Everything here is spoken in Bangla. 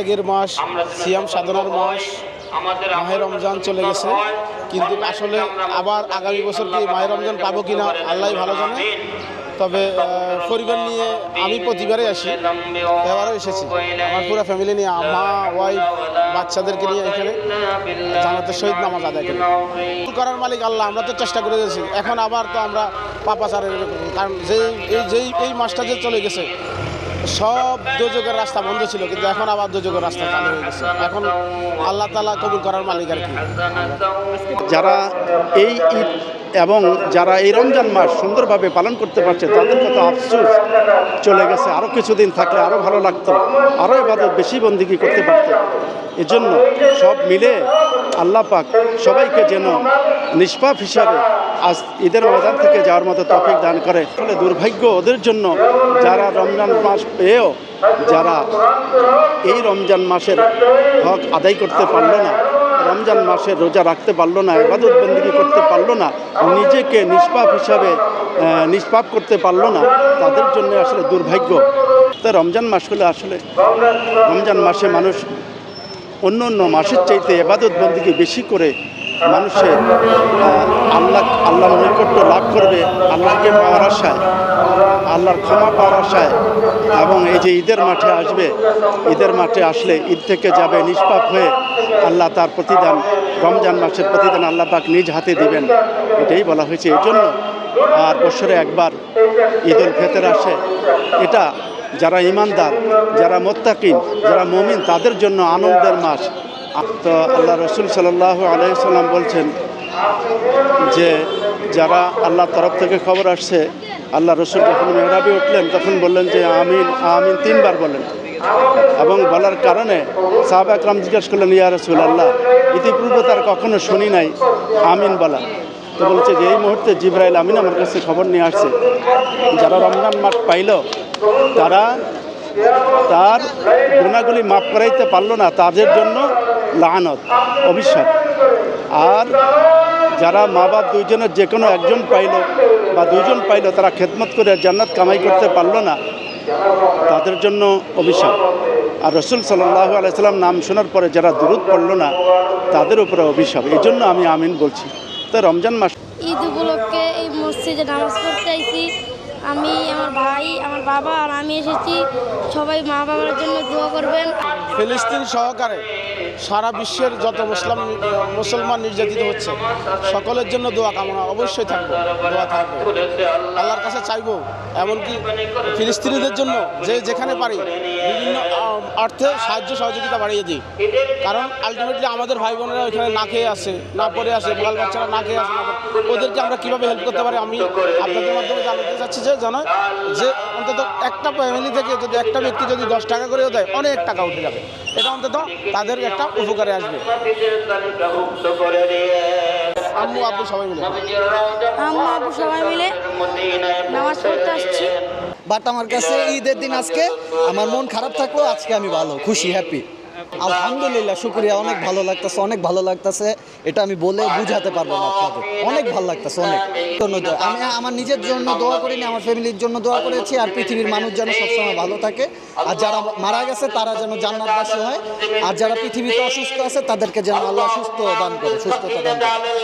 ত্যাগের মাস সিয়াম সাধনার মাস মাহে রমজান চলে গেছে। কিন্তু আসলে আবার আগামী বছর কি মাহে রমজান পাবো কিনা আল্লাহ ভালো জানে। তবে পরিবার নিয়ে আমি প্রতিবারে আসি। এবারও এসেছি। আমার পুরো ফ্যামিলি নিয়ে মা ওয়াইফ বাচ্চাদেরকে নিয়ে এখানে জানাতে শহীদ নামাজ আদায় করি। করার মালিক আল্লাহ আমরা তো চেষ্টা করে গেছি এখন আবার তো আমরা পাপাচারের কারণ যেই এই যেই এই মাসটা যে চলে গেছে সব দুযোগের রাস্তা বন্ধ ছিল, কিন্তু এখন আবার দুযোগের রাস্তা চালু হয়ে গেছে। এখন আল্লাহ তালা কবুল করার মালিক আর কি? যারা এই ঈদ এবং যারা এই রমজান মাস সুন্দরভাবে পালন করতে পারছে, তাদের কত আফসোস চলে গেছে। আরও কিছুদিন থাকলে আরও ভালো লাগতো আরও এবাদত বেশি বন্দিগি করতে পারত। এজন্য সব মিলে আল্লাহ পাক সবাইকে যেন নিষ্পাপ হিসাবে আজ ঈদের ময়দান থেকে যাওয়ার মতো তফিক দান করে। ফলে দুর্ভাগ্য ওদের জন্য যারা রমজান মাস পেয়েও যারা এই রমজান মাসের হক আদায় করতে পারল না, রমজান মাসে রোজা রাখতে পারল না এবাদত বন্দিগি করতে পারল না, নিজেকে নিষ্পাপ হিসাবে নিষ্পাপ করতে পারল না, তাদের জন্য আসলে দুর্ভাগ্য। তো রমজান মাস হলে আসলে রমজান মাসে মানুষ অন্য অন্য মাসের চাইতে এবাদত বন্দিকে বেশি করে মানুষের আল্লাহ আল্লাহর নৈকট্য লাভ করবে আল্লাহকে পাওয়ার আশায়, আল্লাহর ক্ষমা পাওয়ার আশায়। এবং এই যে ঈদের মাঠে আসবে, ঈদের মাঠে আসলে ঈদ থেকে যাবে নিষ্পাপ হয়ে আল্লাহ তার প্রতিদান, রমজান মাসের প্রতিদান আল্লাহ পাক নিজ হাতে দিবেন। এটাই বলা হয়েছে। এই জন্য আর বছরে একবার ঈদ উল ফেতর আসে। এটা যারা ইমানদার যারা মোত্তাকিন, যারা মমিন, তাদের জন্য আনন্দের মাস। তো আল্লাহ রসুল সাল্লাহ আলাইসাল্লাম বলছেন যে, যারা আল্লাহর তরফ থেকে খবর আসছে, আল্লাহ রসুল যখন মেহরাবি উঠলেন, তখন বললেন যে, আমিন আমিন তিনবার বললেন। এবং বলার কারণে সাহাব আকরাম জিজ্ঞেস করলেন, ইয়া রসুল আল্লাহ ইতিপূর্বে তার কখনো শুনি নাই, আমিন বলা। তো বলছে যে, এই মুহূর্তে জিব্রাইল আমিন আমার কাছে খবর নিয়ে আসছে। যারা রমজান মাস পাইল, তারা তার গুণাগুলি মাফ করাইতে পারল না, তাদের জন্য লানত, অভিশাপ। আর যারা মা বাপ দুইজনের যে কোনো একজন পাইল বা দুইজন পাইল, তারা খেদমত করে জান্নাত কামাই করতে পারল না, তাদের জন্য অভিশাপ। আর রসুল সাল্লাহ আলাইসাল্লাম নাম শোনার পরে যারা দূরত পড়ল না, তাদের উপরে অভিশাপ। এই জন্য আমি আমিন বলছি। তো রমজান মাস ঈদ উপলক্ষে এই মসজিদে নামাজ পড়তে আইছি। আমি, আমার ভাই, আমার বাবা আর আমি এসেছি। সবাই মা বাবার জন্য দোয়া করবেন। ফিলিস্তিন সহকারে সারা বিশ্বের যত মুসলাম, মুসলমান নির্যাতিত হচ্ছে, সকলের জন্য দোয়া কামনা অবশ্যই থাকবে, দোয়া থাকবে। আল্লাহর কাছে চাইব, এমনকি ফিলিস্তিনিদের জন্য যে যেখানে পারি, বিভিন্ন অর্থে সাহায্য, সহযোগিতা বাড়িয়ে দিই। কারণ আলটিমেটলি আমাদের ভাই বোনেরা ওইখানে না খেয়ে আসে, না পড়ে আসে, বাল বাচ্চারা না খেয়ে আসে ওদেরকে আমরা কীভাবে হেল্প করতে পারি আমি আপনাদের মাধ্যমে জানাতে চাচ্ছি যে জানো যে অন্তত একটা ফ্যামিলি থেকে যদি একটা ব্যক্তি যদি দশ টাকা করেও দেয়, অনেক টাকা উঠে যাবে। এটা অন্তত তাদের একটা উপকারে আসবে। আম্মু আব্বু সবাই মিলে আম্মু আব্বু সবাই মিলে নামাজ পড়তে আসছি। বাট আমার কাছে ঈদের দিন আজকে আমার মন খারাপ থাকল আজকে আমি ভালো খুশি হ্যাপি আলহামদুলিল্লাহ, শুক্রিয়া। অনেক ভালো লাগতেছে, অনেক ভালো লাগতেছে। এটা আমি বলে বুঝাতে পারব না আপনাদের। অনেক ভালো লাগতেছে, অনেক। জন্য আমি আমার নিজের জন্য দোয়া করিনি, আমার ফ্যামিলির জন্য দোয়া করেছি, আর পৃথিবীর মানুষ যেন সবসময় ভালো থাকে। আর যারা মারা গেছে, তারা যেন জান্নাতবাসী হয়। আর যারা পৃথিবীতে অসুস্থ আছে, তাদেরকে যেন আল্লাহ সুস্থ দান করে, সুস্থতা দান করে।